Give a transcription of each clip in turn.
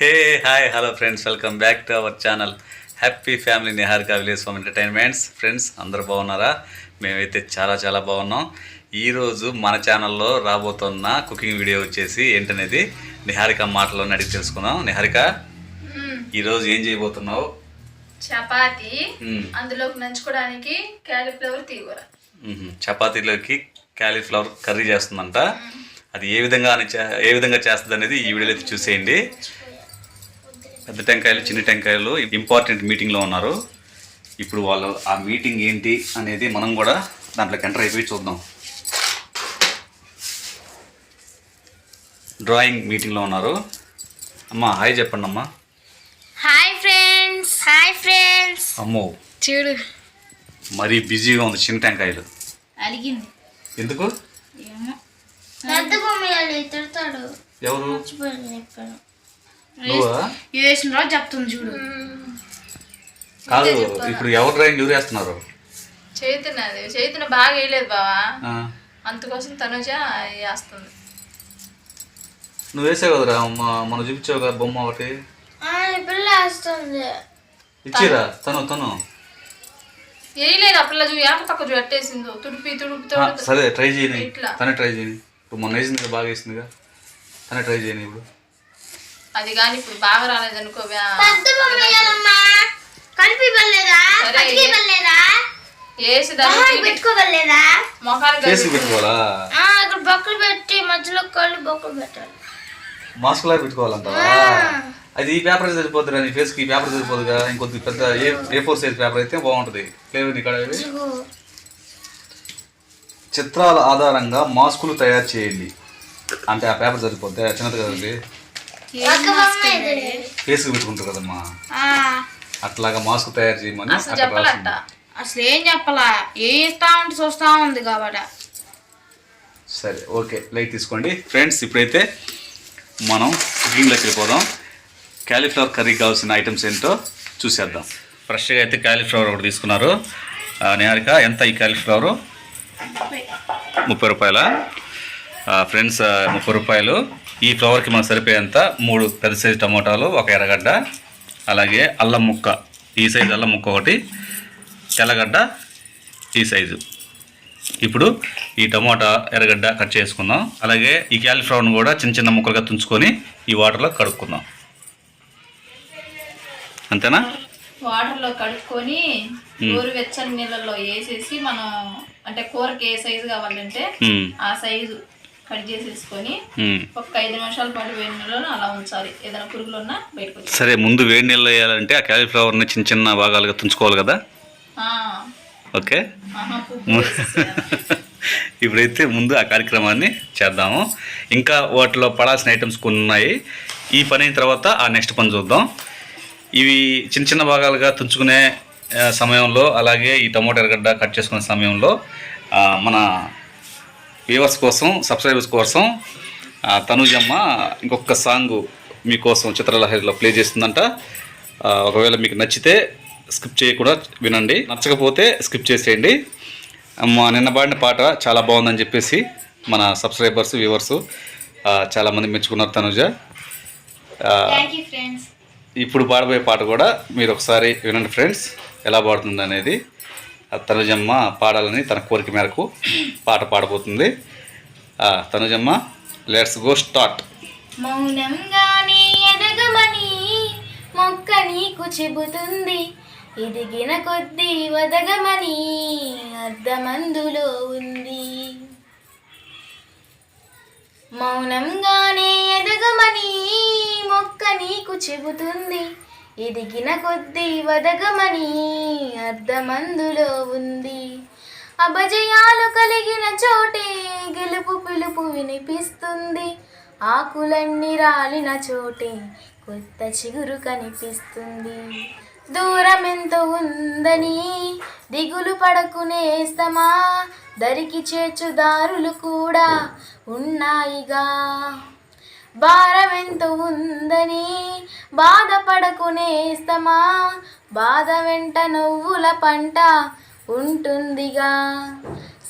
Hey hi hello friends welcome back to our channel happy family Niharika village home entertainments friends అందరు బాగున్నారా? మేమైతే చాలా చాలా బాగున్నాం. ఈరోజు మన ఛానల్లో రాబోతున్న కుకింగ్ వీడియో వచ్చేసి ఏంటనేది నిహారిక మాటలోనే అడిగి తెలుసుకుందాం. నిహారిక ఈరోజు ఏం చేయబోతున్నావు? చపాతి. అందులోకి నంచుకోవడానికి క్యాలీఫ్లవర్ తీగూర. చపాతీలోకి క్యాలీఫ్లవర్ కర్రీ చేస్తుందంట. అది ఏ విధంగా ఏ విధంగా చేస్తుంది అనేది ఈ వీడియోలో అయితే చూసేయండి. పెద్ద టెంకాయలు చిన్న టెంకాయలు ఇంపార్టెంట్ మీటింగ్లో ఉన్నారు. ఇప్పుడు వాళ్ళు ఆ మీటింగ్ ఏంటి అనేది మనం కూడా దాంట్లోకి ఎంటర్ అయిపోయి చూద్దాం. డ్రాయింగ్ మీటింగ్లో ఉన్నారు. అమ్మా హాయ్ చెప్పండి అమ్మా. హాయ్ ఫ్రెండ్స్ హాయ్ ఫ్రెండ్స్ అమ్మో. చూడు. మరీ బిజీగా ఉంది చిన్న టెంకాయలు. అలిగింది. ఎందుకు? ఏమో. పెద్ద ఎవరు? వేసిన రోజు చెప్తుంది చూడు. కాదు ఇప్పుడు ఎవరు డ్రాయింగ్ ఎవరు వేస్తున్నారు చైతన్య అది చైతన్య బాగా వేయలేదు బావా. అందుకోసం తనుజ వేస్తుంది. నువ్వు వేసావు కదరా మనం చూపించావు కదా బొమ్మ ఒకటి. పిల్ల వేస్తుంది. ఇచ్చిరా తను తను. వేయలేదు అప్పుడు చూ యాక పక్క చూ ఎట్టేసిందో తుడిపి తుడుపు ఆ, తుడుపు. సరే ట్రై చేయని ఇట్లా. తనే ట్రై చేయని ఇప్పుడు మొన్న వేసింది బాగా వేసిందిగా. తనే ట్రై చేయని ఇప్పుడు. అది కానీ ఇప్పుడు బాగా రాలేదు అనుకో పెద్ద బొమ్మ వేయాలమ్మా. కలిపి ఇవ్వలేదా సరే. పట్టుకు ఇవ్వలేదా వేసి మొహానికి దాన్ని పెట్టుకోవలేదా మొఖానికి చేసి పెట్టుకోవాలా? ఆ, ఇక్కడ బొక్కలు పెట్టి మధ్యలో కళ్ళు బొక్కలు పెట్టాలి. మాస్క్ లాగా పెట్టుకోవాలంటావా? అది ఈ పేపర్ సరిపోద్దురా నీ ఫేస్కి ఈ పేపర్ సరిపోదుగా ఇంకొద్ది పెద్ద A A four size paper అయితే బాగుంటుంది. లేవు నీ కాడ. చిత్రాల ఆధారంగా మాస్కులు తయారు చేయండి. అంటే ఆ పేపర్ సరిపోద్ది చిన్నది కదండి. ఫేస్కి పెట్టుకుంటారు కదమ్మా. ఆ, అట్లాగా మాస్క్ తయారు చేయమని అసలు చెప్పాలంట. అసలు ఏం చెప్పాలా? ఏ ఇస్తా ఉంటే చూస్తా ఉంది కాబట్టి సరే ఓకే లైట్ తీసుకోండి. ఫ్రెండ్స్ ఇప్పుడైతే మనం కుకింగ్లోకి వెళ్ళిపోదాం క్యాలీఫ్లవర్ కర్రీకి కావాల్సిన ఐటమ్స్ ఏంటో చూసేద్దాం. ఫ్రెష్గా అయితే క్యాలీఫ్లవర్ ఒకటి తీసుకున్నారు. నిహారిక ఎంత ఈ క్యాలీఫ్లవరు? ముప్పై. రూపాయల? ఫ్రెండ్స్ ముప్పై రూపాయలు. ఈ ఫ్లవర్కి మనకు సరిపోయేంత మూడు పెద్ద సైజు టమోటాలు ఒక ఎర్రగడ్డ అలాగే అల్లం ముక్క. ఈ సైజు అల్లం ముక్క ఒకటి తెల్లగడ్డ ఈ సైజు ఇప్పుడు ఈ టమోటా ఎర్రగడ్డ కట్ చేసుకుందాం. అలాగే ఈ క్యాలీఫ్లవర్ను కూడా చిన్న చిన్న ముక్కలుగా తుంచుకొని ఈ వాటర్లో కడుక్కుందాం. అంతేనా? వాటర్లో కడుక్కొని వెచ్చని నీళ్ళల్లో వేసేసి మనం అంటే కూరకి ఏ సైజు కావాలంటే. ఆ సైజు కట్ చేసేసుకొని. ఒక ఐదు నిమిషాల పాటు వేడి నీళ్ళలో అలా ఉంచాలి. ఏదైనా పురుగులు ఉన్నా బయటకు సరే ముందు వేడి నీళ్ళు వేయాలంటే ఆ క్యాలీఫ్లవర్ని చిన్న చిన్న భాగాలుగా తుంచుకోవాలి కదా? ఓకే. ఇప్పుడైతే ముందు ఆ కార్యక్రమాన్ని చేద్దాము. ఇంకా వాటిలో పడాల్సిన ఐటమ్స్ కొన్ని ఉన్నాయి. ఈ పని అయిన తర్వాత ఆ నెక్స్ట్ పని చూద్దాం. ఇవి చిన్న చిన్న భాగాలుగా తుంచుకునే సమయంలో అలాగే ఈ టమోటా ఎరగడ్డ కట్ చేసుకునే సమయంలో మన వ్యూవర్స్ కోసం సబ్స్క్రైబర్స్ కోసం తనుజమ్మ ఇంకొక సాంగ్ మీకోసం చిత్రలహరిలో ప్లే చేస్తుందంట. ఒకవేళ మీకు నచ్చితే స్కిప్ చేయకుండా వినండి. నచ్చకపోతే స్కిప్ చేసేయండి. మా నిన్న పాడిన పాట చాలా బాగుందని చెప్పేసి మన సబ్స్క్రైబర్స్ వ్యూవర్స్ చాలామంది మెచ్చుకున్నారు తనుజ. ఇప్పుడు పాడబోయే పాట కూడా మీరు ఒకసారి వినండి ఫ్రెండ్స్ ఎలా పాడుతుంది అనేది. తనుజమ్మ పాడాలని తన కోరిక మేరకు పాట పాడబోతుంది. తనుజమ్మ లెట్స్ గో స్టార్ట్ మౌనంగానే ఎదగమని మొక్క నీకు చెబుతుంది. ఎదిగిన కొద్దీ వదగమని అర్ధమందులో ఉంది. మౌనంగానే ఎదగమని మొక్క నీకు చెబుతుంది. ఎదిగిన కొద్దీ వదగమని అర్ధమందులో ఉంది. అభజయాలు కలిగిన చోటే గెలుపు పిలుపు వినిపిస్తుంది. ఆకులన్నీ రాలిన చోటే కొత్త చిగురు కనిపిస్తుంది. దూరం ఎంత ఉందని దిగులు పడకునేస్తమా దరికి చేర్చు దారులు కూడా ఉన్నాయిగా. భారం ఎంత ఉందని బాధపడకునేస్తమా బాధ వెంట నువ్వుల పంట ఉంటుందిగా.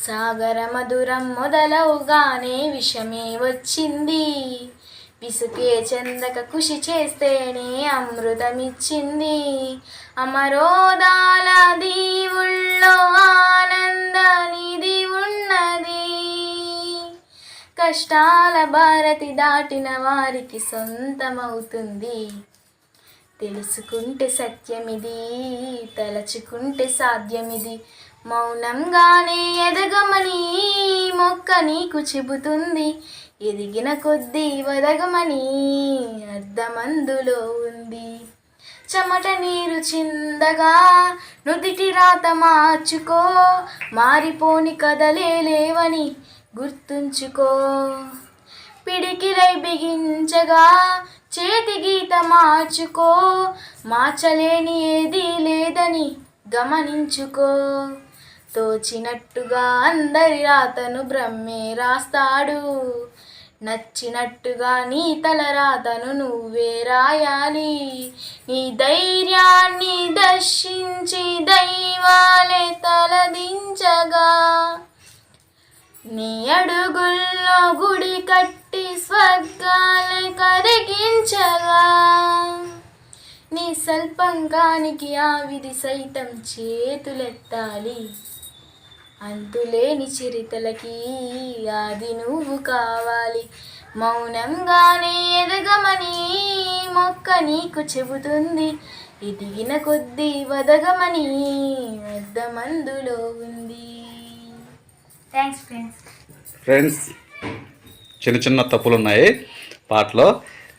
సాగర మధురం మొదలవుగానే విషమే వచ్చింది. విసుకే చెందక కృషి చేస్తేనే అమృతమిచ్చింది. అమరోదాల దీవుల్లో ఆనంద నిధి ఉన్నది. కష్టాల భారతి దాటిన వారికి సొంతమవుతుంది. తెలుసుకుంటే సత్యమిది తలచుకుంటే సాధ్యమిది. మౌనంగానే ఎదగమని మొక్క నీకు చెబుతుంది. ఎదిగిన కొద్దీ వదగమని అర్ధమందులో ఉంది. చెమట నీరు చిందగా నుదిటి రాత మార్చుకో. మారిపోని కదలే లేవని గుర్తుంచుకో. పిడికిలై బిగించగా చేతి గీత మార్చుకో. మార్చలేని ఏదీ లేదని గమనించుకో. తోచినట్టుగా అందరి రాతను బ్రహ్మే రాస్తాడు. నచ్చినట్టుగా నీ తల రాతను నువ్వే రాయాలి. నీ ధైర్యాన్ని దర్శించి దైవాలే తలదించగా నీ అడుగుల్లో గుడి కట్టి స్వర్గాలు కరిగించగా నీ సల్పంకానికి ఆ విధి సైతం చేతులెత్తాలి. అంతులేని చరితలకి ఆది నువ్వు కావాలి. మౌనంగానే ఎదగమని మొక్క నీకు చెబుతుంది. ఎదిగిన కొద్దీ వదగమని అద్దమందులో ఉంది. ఫ్రెండ్స్ ఫ్రెండ్స్ చిన్న చిన్న తప్పులు ఉన్నాయి పాటలో.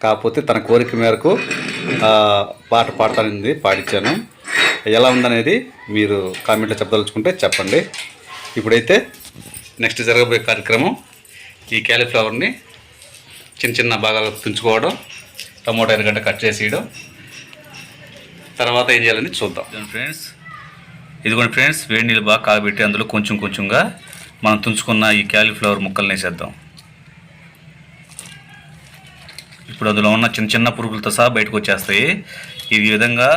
కాకపోతే తన కోరిక మేరకు ఆ, పాట పాడతానింది పాడించాను ఎలా ఉందనేది మీరు కామెంట్లో చెప్పదలుచుకుంటే చెప్పండి. ఇప్పుడైతే నెక్స్ట్ జరగబోయే కార్యక్రమం ఈ క్యాలీఫ్లవర్ని చిన్న చిన్న భాగాలు తుంచుకోవడం టమోటా ఎరగడ్డ కట్ చేసేయడం. తర్వాత ఏం చేయాలని చూద్దాం. ఫ్రెండ్స్ ఇదిగోండి ఫ్రెండ్స్ వేడి నీళ్ళు బాగా కాగబెట్టి అందులో కొంచెం కొంచెంగా మనం తుంచుకున్న ఈ క్యాలీఫ్లవర్ ముక్కల్ని వేసేద్దాం. ఇప్పుడు అందులో ఉన్న చిన్న చిన్న పురుగులతో సహా బయటకు వచ్చేస్తాయి. ఈ విధంగా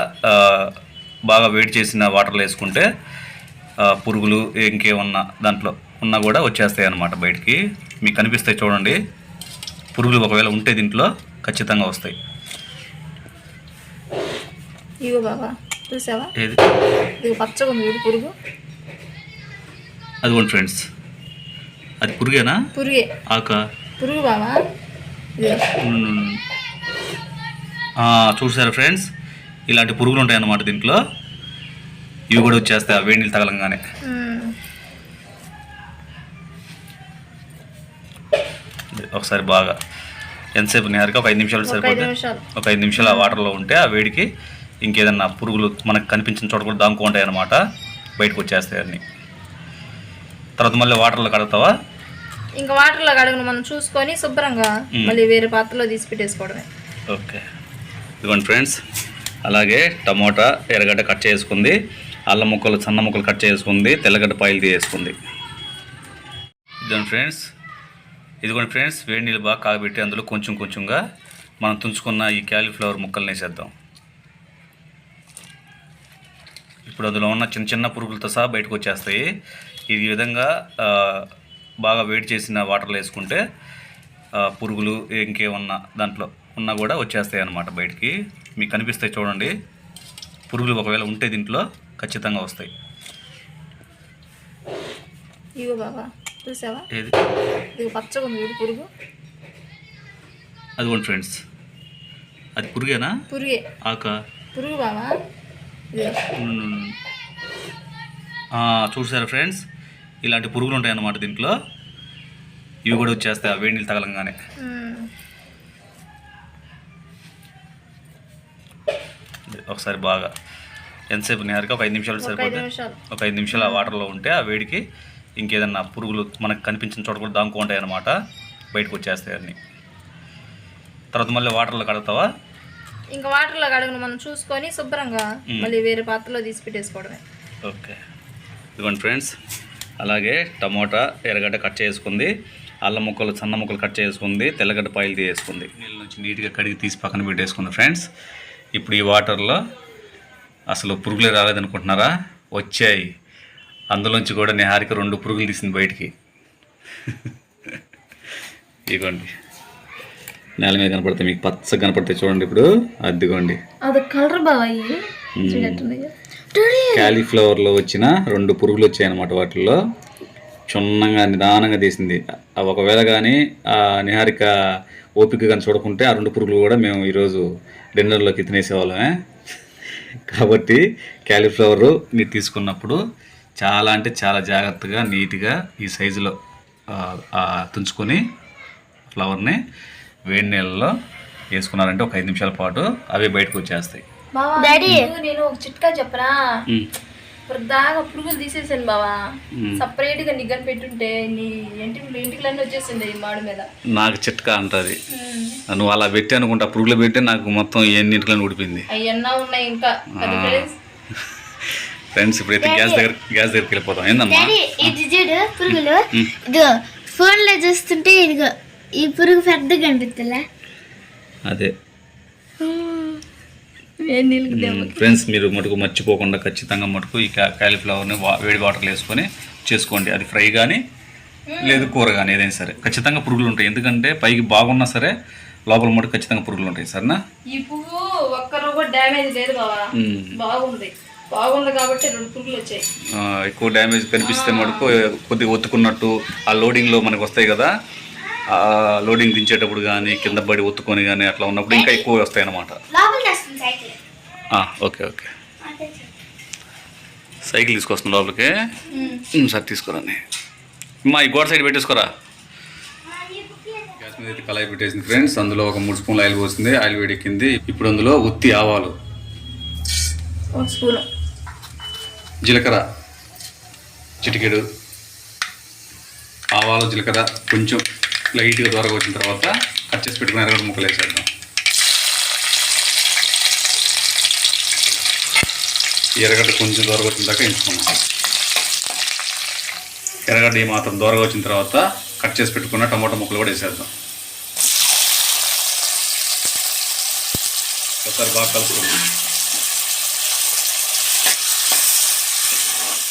బాగా వేడి చేసిన వాటర్లో వేసుకుంటే పురుగులు ఇంకేమన్నా దాంట్లో ఉన్నా కూడా వచ్చేస్తాయి అన్నమాట బయటికి. మీకు కనిపిస్తాయి చూడండి. పురుగులు ఒకవేళ ఉంటే దీంట్లో ఖచ్చితంగా వస్తాయి. బాబా చూసావా? ఏది? పచ్చగా ఉంది పురుగు. అదిగోండి ఫ్రెండ్స్. అది పురుగేనా? పురుగే. ఆక? పురుగు. ఆ, చూసారా ఫ్రెండ్స్? ఇలాంటి పురుగులు ఉంటాయి అన్నమాట దీంట్లో. ఇవి కూడా వచ్చేస్తాయి ఆ వేడి నీళ్ళు తగలంగానే. ఒకసారి బాగా ఎంతసేపు నేరుగా ఒక ఐదు నిమిషాలు సరిపోతే? ఒక ఐదు నిమిషాలు ఆ వాటర్లో ఉంటే ఆ వేడికి ఇంకేదన్నా పురుగులు మనకు కనిపించిన చోట కూడా దాంకో ఉంటాయి అన్నమాట బయటకు వచ్చేస్తాయి అన్నీ. తర్వాత మళ్ళీ వాటర్లో కడతావా? ఇంకా వాటర్లో కడుగును మనం చూసుకొని శుభ్రంగా. మళ్ళీ వేరే పాత్రలో తీసి పెట్టేసుకోవడమే. ఓకే. ఇదిగోండి ఫ్రెండ్స్ అలాగే టమోటా ఎర్రగడ్డ కట్ చేసుకుంది అల్లం ముక్కలు సన్న ముక్కలు కట్ చేసుకుంది తెల్లగడ్డ పాయలు తీసుకుంది ఇదిగోండి ఫ్రెండ్స్ ఇదిగోండి ఫ్రెండ్స్ వేడి నీళ్ళు బాగా కాగబెట్టి అందులో కొంచెం కొంచెంగా మనం తుంచుకున్న ఈ క్యాలీఫ్లవర్ ముక్కల్ని వేసేద్దాం. ఇప్పుడు అందులో ఉన్న చిన్న చిన్న పురుగులతో సహా బయటకు వచ్చేస్తాయి. ఈ విధంగా బాగా వేడి చేసిన వాటర్లో వేసుకుంటే పురుగులు ఇంకేమన్నా దాంట్లో ఉన్నా కూడా వచ్చేస్తాయి అన్నమాట బయటికి. మీకు కనిపిస్తాయి చూడండి. పురుగులు ఒకవేళ ఉంటే దీంట్లో ఖచ్చితంగా వస్తాయి. ఇగో బాబా చూసావా? ఏది? ఇది పచ్చగా ఉంది చూడు పురుగు. అదిగోండి ఫ్రెండ్స్. అది పురుగేనా? పురుగే. ఆక? పురుగు బాబా. చూసారా ఫ్రెండ్స్ ఇలాంటి పురుగులు ఉంటాయి అన్నమాట దీంట్లో. ఇవి కూడా వచ్చేస్తాయి ఆ వేడి నీళ్ళు తగలంగానే. ఒకసారి బాగా ఎంతసేపు నేరుగా ఒక ఐదు నిమిషాలు సరిపోతే ఒక ఐదు నిమిషాలు ఆ వాటర్లో ఉంటే ఆ వేడికి ఇంకేదన్నా పురుగులు మనకు కనిపించిన చోట కూడా దాంకో ఉంటాయి అన్నమాట బయటకు వచ్చేస్తాయి అన్నీ. తర్వాత మళ్ళీ వాటర్లో కడతావా? ఇంకా వాటర్లో కడుగును మనం చూసుకొని శుభ్రంగా. మళ్ళీ వేరే పాత్రలో తీసి పెట్టేసుకోవడమే. ఓకే. ఇదిగోండి ఫ్రెండ్స్ అలాగే టమోటా ఎర్రగడ్డ కట్ చేసుకుంది అల్లం ముక్కలు సన్న ముక్కలు కట్ చేసుకుంది తెల్లగడ్డ పాయలు తీసుకుంది నీళ్ళ నుంచి నీట్గా కడిగి తీసి పక్కన పెట్టేసుకుంది ఫ్రెండ్స్. ఇప్పుడు ఈ వాటర్లో అసలు పురుగులే రాలేదనుకుంటున్నారా? వచ్చాయి. అందులోంచి కూడా నిహారిక రెండు పురుగులు తీసింది బయటికి. ఇదిగోండి. నేల మీద కనపడతాయి మీకు పచ్చగా కనపడతాయి చూడండి ఇప్పుడు. అద్దిగోండి అది కలర్ బాబాయి క్యాలీఫ్లవర్లో వచ్చిన రెండు పురుగులు వచ్చాయి అన్నమాట వాటిల్లో. చున్నంగా నిదానంగా తీసింది. ఒకవేళ కానీ ఆ నిహారిక ఓపిక కానీ చూడకుంటే ఆ రెండు పురుగులు కూడా మేము ఈరోజు డిన్నర్లోకి తినేసేవాళ్ళమే. కాబట్టి క్యాలీఫ్లవర్ మీరు తీసుకున్నప్పుడు చాలా అంటే చాలా జాగ్రత్తగా నీట్గా ఈ సైజులో తుంచుకొని ఫ్లవర్ని వేడి నీళ్ళలో వేసుకున్నారంటే ఒక ఐదు నిమిషాల పాటు అవి బయటకు వచ్చేస్తాయి. డాడీ. నేను ఒక చిట్కా చెప్పనా. ఇప్పుడు దాకా పురుగులు తీసేసాను బావా. సపరేట్గా నిగ్గర పెట్టుంటే నీ ఇంటి ఇంటికి వచ్చేసింది ఈ మాడు మీద. నాకు చిట్కా అంటది. నువ్వు అలా పెట్టి అనుకుంటా పురుగులు పెట్టి నాకు మొత్తం ఎన్నింటిలో ఉడిపింది అవన్నా ఉన్నాయి ఇంకా. ఫ్రెండ్స్ ఫ్రెండ్స్ ఇప్పుడైతే గ్యాస్ దగ్గర గ్యాస్ దగ్గరికి వెళ్ళిపోతాం. ఏందమ్మా? ఇది చూడు పురుగులు. ఇదిగో ఫోన్లో చూస్తుంటే ఇదిగో ఈ పురుగు పెద్దగా కనిపిస్తుందా అదే ఫ్రెండ్స్ మీరు మటుకు మర్చిపోకుండా ఖచ్చితంగా మటుకు ఈ కాలీఫ్లవర్ని వేడి వాటర్లో వేసుకొని చేసుకోండి. అది ఫ్రై కానీ లేదు కూర కానీ ఏదైనా సరే. ఖచ్చితంగా పురుగులు ఉంటాయి. ఎందుకంటే పైకి బాగున్నా సరే లోపల మటుకు ఖచ్చితంగా పురుగులు ఉంటాయి. సరేనా? ఈ పువ్వు ఒక్కరు కూడా డ్యామేజ్ లేదు బావా. మ్మ్. బాగుంది. బాగుంది కాబట్టి రెండు పురుగులు వచ్చాయి. ఆ, ఎక్కువ డ్యామేజ్ కనిపిస్తే మటుకు కొద్దిగా ఒత్తుకున్నట్టు ఆ లోడింగ్లో మనకు వస్తాయి కదా. లోడింగ్ దించేటప్పుడు కానీ కింద పడి ఒత్తుకొని కానీ అట్లా ఉన్నప్పుడు ఇంకా ఎక్కువ వస్తాయి అన్నమాట ఓకే ఓకే. సైకిల్ తీసుకొస్తున్నా లోపలికి. సరే తీసుకురాని మా ఈ గోడ సైడ్ పెట్టేసుకోరా? గ్యాస్ మీద అయితే కళాయి పెట్టేసింది ఫ్రెండ్స్. అందులో ఒక మూడు స్పూన్లు ఆయిల్ పోసింది ఆయిల్ వేడెక్కింది. ఇప్పుడు అందులో ఉత్తి ఆవాలు. ఒక స్పూన్. జీలకర్ర. చిటికెడు. ఆవాలు జీలకర్ర. కొంచెం లైట్గా దూరగా వచ్చిన తర్వాత కట్ చేసి పెట్టుకుని ఎరగడ ముక్కలు వేసేద్దాం. ఎరగడ్డ ఎర్రగడ్డ కొంచెం దూరగా వచ్చిన దాకా ఎంచుకున్నాం ఎర్రగడ్డ ఈ మాత్రం దూరగా వచ్చిన తర్వాత కట్ చేసి పెట్టుకున్న టమాటా ముక్కలు కూడా వేసేద్దాం. ఒకసారి బాగా కలుపుకుందాం.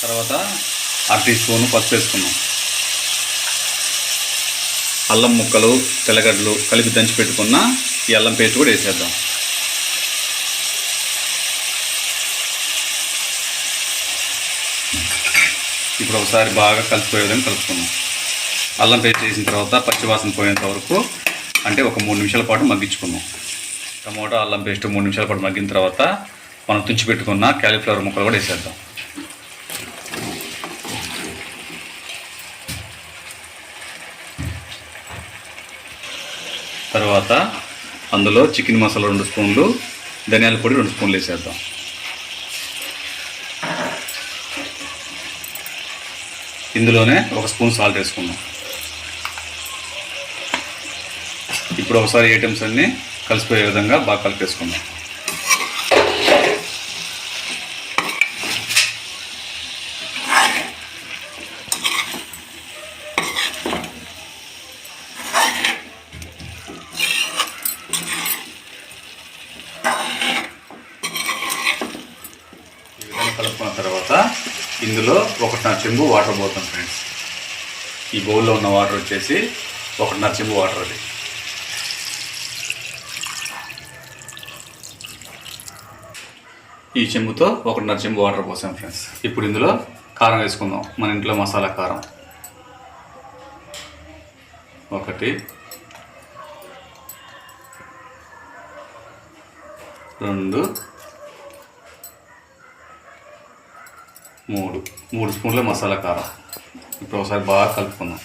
తర్వాత అర టీ స్పూన్ పసుపు వేసుకున్నాం అల్లం ముక్కలు తెల్లగడ్డలు కలిపి దంచి పెట్టుకున్న ఈ అల్లం పేస్ట్ కూడా వేసేద్దాం. ఇప్పుడు ఒకసారి బాగా కలిసిపోయే విధంగా కలుపుకున్నాం అల్లం పేస్ట్ వేసిన తర్వాత పచ్చివాసన పోయేంత వరకు అంటే ఒక మూడు నిమిషాల పాటు మగ్గించుకున్నాం టమోటా అల్లం పేస్ట్ మూడు నిమిషాల పాటు మగ్గిన తర్వాత మనం తుంచి పెట్టుకున్న క్యాలీఫ్లవర్ ముక్కలు కూడా వేసేద్దాం. తర్వాత అందులో చికెన్ మసాలా రెండు స్పూన్లు ధనియాల పొడి రెండు స్పూన్లు వేసేద్దాం. ఇందులోనే ఒక స్పూన్ సాల్ట్ వేసుకుందాం. ఇప్పుడు ఒకసారి ఐటమ్స్ అన్నీ కలిసిపోయే విధంగా బాగా కలిపేసుకుందాం ఈ విధంగా కలుపుకున్న తర్వాత ఇందులో ఒకటిన్నర చెంబు వాటర్ పోతాం ఫ్రెండ్స్ ఈ బౌల్లో ఉన్న వాటర్ వచ్చేసి ఒకటిన్నర చెంబు వాటర్ అది. ఈ చెంబుతో ఒకటిన్నర చెంబు వాటర్ పోసాం ఫ్రెండ్స్ ఇప్పుడు ఇందులో కారం వేసుకుందాం. మన ఇంట్లో మసాలా కారం. ఒకటి రెండు మూడు. మూడు స్పూన్ల మసాలా కారం. ఇప్పుడు ఒకసారి బాగా కలుపుకుందాం.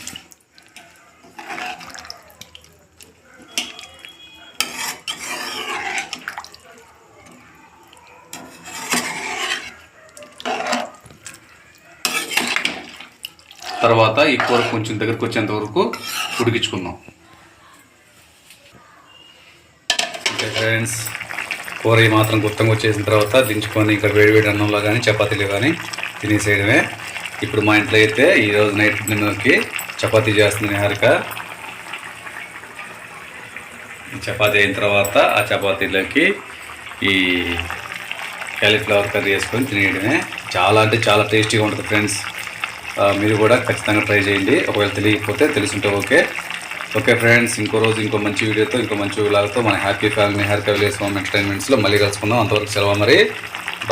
తర్వాత ఈ కూర కొంచెం దగ్గరకు వచ్చేంత వరకు ఉడికించుకుందాం. ఓకే ఫ్రెండ్స్ కూర ఈ మాత్రం గుర్తంగా వచ్చేసిన తర్వాత దించుకొని ఇక్కడ వేడివేడి అన్నంలో కానీ చపాతీలు కానీ తినేసేయడమే. ఇప్పుడు మా ఇంట్లో అయితే ఈరోజు నైట్ డిన్నర్కి చపాతీ చేస్తుంది హరిక. చపాతి చపాతీ అయిన తర్వాత ఆ చపాతీలోకి ఈ క్యాలీఫ్లవర్ కర్రీ వేసుకొని తినేయడమే. చాలా అంటే చాలా టేస్టీగా ఉంటుంది ఫ్రెండ్స్. మీరు కూడా ఖచ్చితంగా ట్రై చేయండి. ఒకవేళ తెలియకపోతే తెలుసుంటే ఓకే. ఓకే ఫ్రెండ్స్ ఇంకో రోజు ఇంకో మంచి వీడియోతో ఇంకో మంచి వీడియోలతో మన happy family happy village home ఎంటర్టైన్మెంట్స్లో మళ్ళీ కలుసుకుందాం. అంతవరకు సెలవు మరి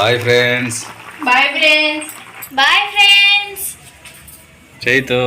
bye friends. Bye friends. Bye friends Chaitu